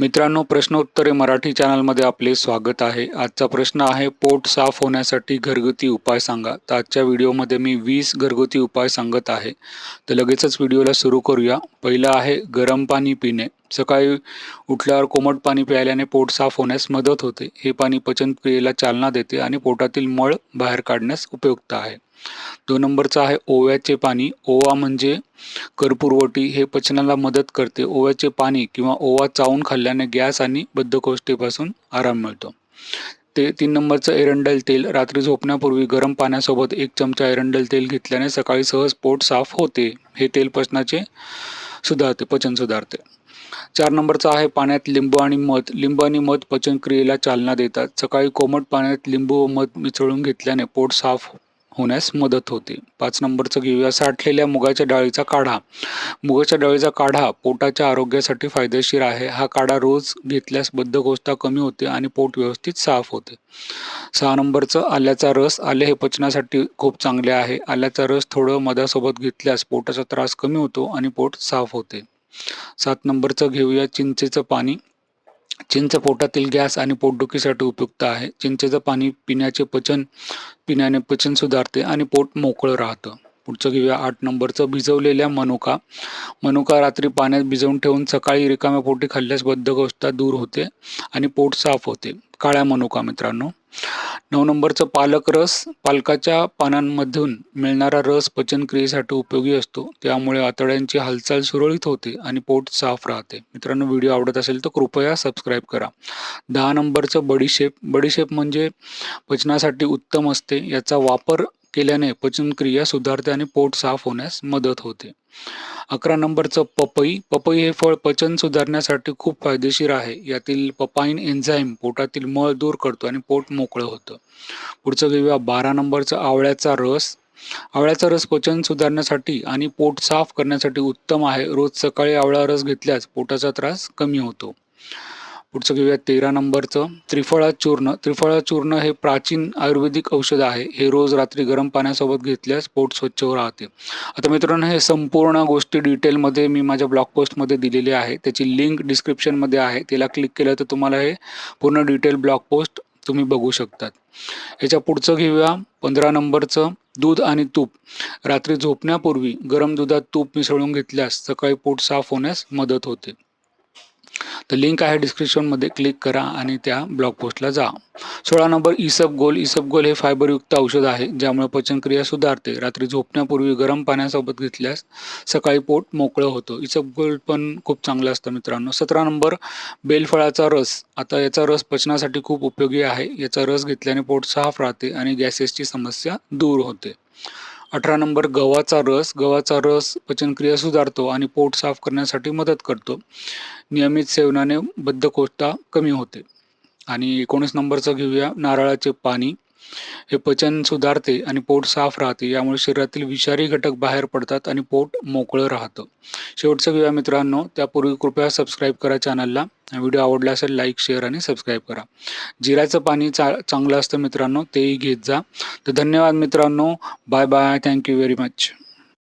मित्रांनो प्रश्नोत्तरे मराठी चॅनलमध्ये आपले स्वागत आहे. आजचा प्रश्न आहे पोट साफ होण्यासाठी घरगुती उपाय सांगा. तर आजच्या व्हिडिओमध्ये मी वीस घरगुती उपाय सांगत आहे. तर लगेचच व्हिडिओला सुरू करूया. पहिलं आहे गरम पाणी पिणे. सकाळी उठल्यावर कोमट पाणी प्यायल्याने पोट साफ होण्यास मदत होते. हे पाणी पचनक्रियेला चालना देते आणि पोटातील मळ बाहेर काढण्यास उपयुक्त आहे. दोन नंबरचा आहे ओव्याचे पाणी. ओवा म्हणजे करपुरवटी. हे पचनाला मदत करते. ओव्याचे पाणी किंवा ओवा चावून खाल्ल्याने गॅस आणि बद्धकोष्ठेपासून आराम मिळतो. ते तीन नंबरचं एरंडल तेल. रात्री झोपण्यापूर्वी गरम पाण्यासोबत एक चमचा एरंडल तेल घेतल्याने सकाळी सहज पोट साफ होते. हे तेल पचनाचे सुधारते पचन सुधारते. चार नंबरचा आहे पाण्यात लिंबू आणि मध. लिंबू आणि मध पचनक्रियेला चालना देतात. सकाळी कोमट पाण्यात लिंबू व मध मिसळून घेतल्याने पोट साफ होण्यास मदत होते. पाच नंबरचं घेऊया. साठलेल्या मुगाच्या डाळीचा काढा. मुगाच्या डाळीचा काढा पोटाच्या आरोग्यासाठी फायदेशीर आहे. हा काढा रोज घेतल्यास बद्धकोष्ठता कमी होते आणि पोट व्यवस्थित साफ होते. सहा नंबरचं आल्याचा रस. आले हे पचनासाठी खूप चांगले आहे. आल्याचा रस थोडं मधासोबत घेतल्यास पोटाचा त्रास कमी होतो आणि पोट साफ होते. सात नंबरचं घेऊया चिंचेचं पाणी. चिंच पोटातील गॅस आणि पोटदुखीसाठी उपयुक्त आहे. चिंचेचं पाणी पिण्याचे पचन पिण्याने पचन सुधारते आणि पोट मोकळं राहतं. पुढचं घेऊया आठ नंबरचं. भिजवलेल्या मनुका. मनुका रात्री पाण्यात भिजवून ठेवून सकाळी रिकाम्या पोटी खाल्ल्यास बद्धकोष्ठता दूर होते आणि पोट साफ होते. काळ्या मनुका मित्रांनो. नऊ नंबरचं पालक रस पालकाच्या पानांमधून मिळणारा रस पचनक्रियेसाठी उपयोगी असतो. त्यामुळे आतड्यांची हालचाल सुरळीत होते आणि पोट साफ राहते. मित्रांनो व्हिडिओ आवडत असेल तर कृपया सबस्क्राईब करा. दहा नंबरचं बडीशेप. बडीशेप म्हणजे पचनासाठी उत्तम असते. याचा वापर केल्याने पचनक्रिया सुधारते आणि पोट साफ होण्यास मदत होते. अकरा नंबरचं पपई. पपई हे फळ पचन सुधारण्यासाठी खूप फायदेशीर आहे. यातील पपाईन एन्झाईम पोटातील मळ दूर करतो आणि पोट मोकळं होतं. पुढचं घेऊया. बारा नंबरचं आवळ्याचा रस. आवळ्याचा रस पचन सुधारण्यासाठी आणि पोट साफ करण्यासाठी उत्तम आहे. रोज सकाळी आवळा रस घेतल्यास पोटाचा त्रास कमी होतो. पुढचं घेऊया तेरा नंबरचं. त्रिफळा चूर्ण त्रिफळा चूर्ण हे प्राचीन आयुर्वेदिक औषध आहे. हे रोज रात्री गरम पाण्यासोबत घेतल्यास पोट स्वच्छ राहते. आता मित्रांनो हे संपूर्ण गोष्टी डिटेलमध्ये मी माझ्या ब्लॉग पोस्टमध्ये दिलेली आहे. त्याची लिंक डिस्क्रिप्शनमध्ये आहे. त्याला क्लिक केलं तर तुम्हाला हे पूर्ण डिटेल ब्लॉग पोस्ट तुम्ही बघू शकतात. याच्या पुढचं घेऊया. पंधरा नंबरचं. दूध आणि तूप. रात्री झोपण्यापूर्वी गरम दुधात तूप मिसळून घेतल्यास सकाळी पोट साफ होण्यास मदत होते. तर लिंक आहे डिस्क्रिप्शनमध्ये क्लिक करा आणि त्या ब्लॉग पोस्टला जा. सोळा नंबर इसप गोल. इसप गोल हे फायबरयुक्त औषध आहे ज्यामुळे पचनक्रिया सुधारते. रात्री झोपण्यापूर्वी गरम पाण्यासोबत घेतल्यास सकाळी पोट मोकळं होतं. इसप गोल पण खूप चांगलं असतं मित्रांनो. सतरा नंबर बेलफळाचा रस. आता याचा रस पचनासाठी खूप उपयोगी आहे. याचा रस घेतल्याने पोट साफ राहते आणि गॅसेसची समस्या दूर होते. अठरा नंबर गव्हाचा रस गव्हाचा रस पचनक्रिया सुधारतो आणि पोट साफ करण्यासाठी मदत करतो. नियमित सेवनाने बद्धकोष्ठता कमी होते. आणि एकोणीस नंबरचं घेऊया नारळाचे पाणी. हे पचन सुधारते आणि पोट साफ राहते. यामुळे शरीरातील विषारी घटक बाहेर पडतात आणि पोट मोकळं राहतं. शेवटचं घेऊया मित्रांनो. त्यापूर्वी कृपया सबस्क्राईब करा चॅनलला व्हिडिओ आवडला असेल लाईक शेअर आणि सबस्क्राईब करा. जिऱ्याचं पाणी चा चांगलं असतं मित्रांनो तेही घेत जा. तर धन्यवाद मित्रांनो. Bye bye thank you very much